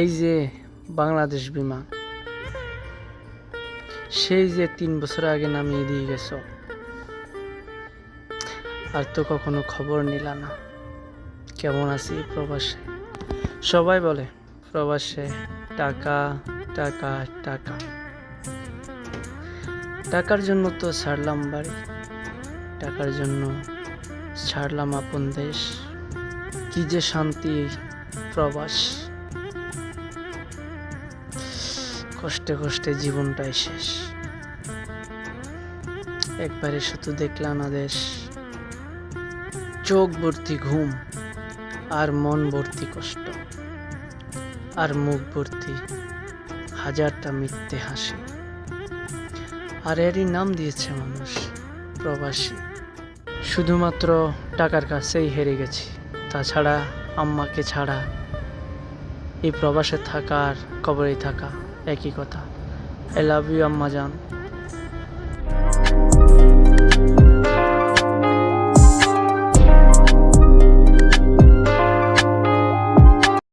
এই যে বাংলাদেশ বিমান সেই যে তিন বছর আগে নামিয়ে দিয়ে গেছ, আর তো কখনো খবর নিলা না। কেমন আছি প্রবাসে? সবাই বলে, প্রবাসে টাকা টাকা টাকা। টাকার জন্য তো ছাড়লাম বাড়ি, টাকার জন্য ছাড়লাম আপন দেশ। কি যে শান্তি প্রবাস। কষ্টে কষ্টে জীবনটাই শেষ। একবারে শুধু দেখলাম না দেশ। চোখ ভর্তি ঘুম আর মন ভর্তি কষ্ট আর মুখ ভর্তি হাজারটা মিথ্যে হাসি। আর এরই নাম দিয়েছে মানুষ, প্রবাসী। শুধুমাত্র টাকার কাছেই হেরে গেছি। তাছাড়া আম্মাকে ছাড়া এই প্রবাসে থাকা আর কবরে থাকা একই কথা। আই লাভ ইউ আম্মা জান